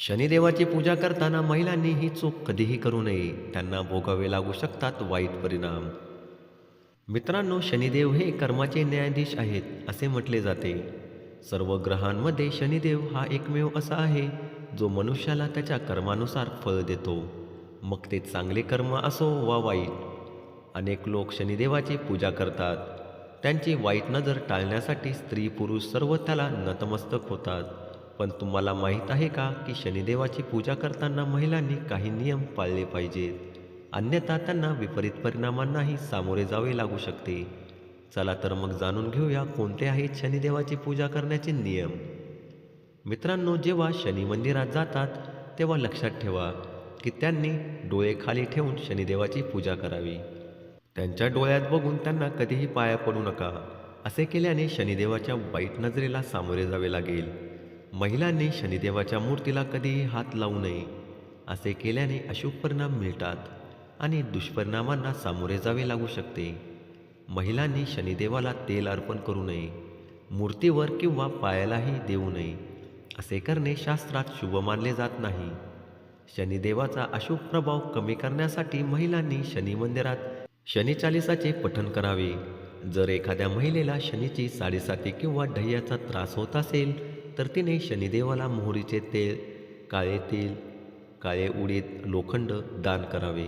शनिदेवाची पूजा करताना महिलांनी ही चूक कधीही करू नये. त्यांना भोगावे लागू शकतात वाईट परिणाम. मित्रांनो शनिदेव हे कर्माचे न्यायाधीश आहेत असे म्हटले जाते. सर्व ग्रहांमध्ये शनिदेव हा एकमेव असा आहे जो मनुष्याला त्याच्या कर्मानुसार फळ देतो. मग ते चांगले कर्म असो वा वाईट. अनेक लोक शनिदेवाची पूजा करतात. त्यांची वाईट नजर टाळण्यासाठी स्त्री पुरुष सर्व त्याला नतमस्तक होतात. पण तुम्हाला माहीत आहे का की शनिदेवाची पूजा करताना महिलांनी काही नियम पाळले पाहिजेत. अन्यथा त्यांना विपरीत परिणामांनाही सामोरे जावे लागू शकते. चला तर मग जाणून घेऊया कोणते आहेत शनिदेवाची पूजा करण्याचे नियम. मित्रांनो जेव्हा शनी मंदिरात जातात तेव्हा लक्षात ठेवा की त्यांनी डोळे खाली ठेवून शनिदेवाची पूजा करावी. त्यांच्या डोळ्यात बघून त्यांना कधीही पाया पडू नका. असे केल्याने शनिदेवाच्या वाईट नजरेला सामोरे जावे लागेल. महिलांनी शनिदेवाच्या मूर्तीला कधीही हात लावू नये असे केल्याने अशुभ परिणाम मिळतात आणि दुष्परिणामांना सामोरे जावे लागू शकते. महिलांनी शनिदेवाला तेल अर्पण करू नये मूर्तीवर किंवा पायालाही देऊ नये असे करणे शास्त्रात शुभ मानले जात नाही. शनिदेवाचा अशुभ प्रभाव कमी करण्यासाठी महिलांनी शनी मंदिरात शनिचालिसाचे पठण करावे. जर एखाद्या महिलेला शनीची साडेसाती किंवा ढय्याचा त्रास होत असेल तर तिने शनिदेवाला मोहरीचे तेल काळे तेल काळे उडीद लोखंड दान करावे.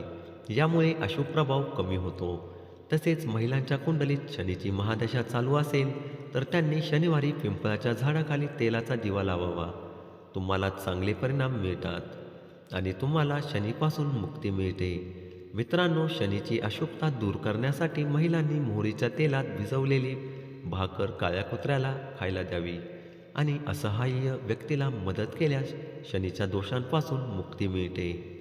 यामुळे अशुभ प्रभाव कमी होतो. तसेच महिलांच्या कुंडलीत शनीची महादशा चालू असेल तर त्यांनी शनिवारी पिंपळाच्या झाडाखाली तेलाचा दिवा लावावा. तुम्हाला चांगले परिणाम मिळतात आणि तुम्हाला शनीपासून मुक्ती मिळते. मित्रांनो शनीची अशुभता दूर करण्यासाठी महिलांनी मोहरीच्या तेलात भिजवलेली भाकर काळ्या कुत्र्याला खायला द्यावी. आणि असहाय्य व्यक्तीला मदत केल्यास शनीच्या दोषांपासून मुक्ती मिळते.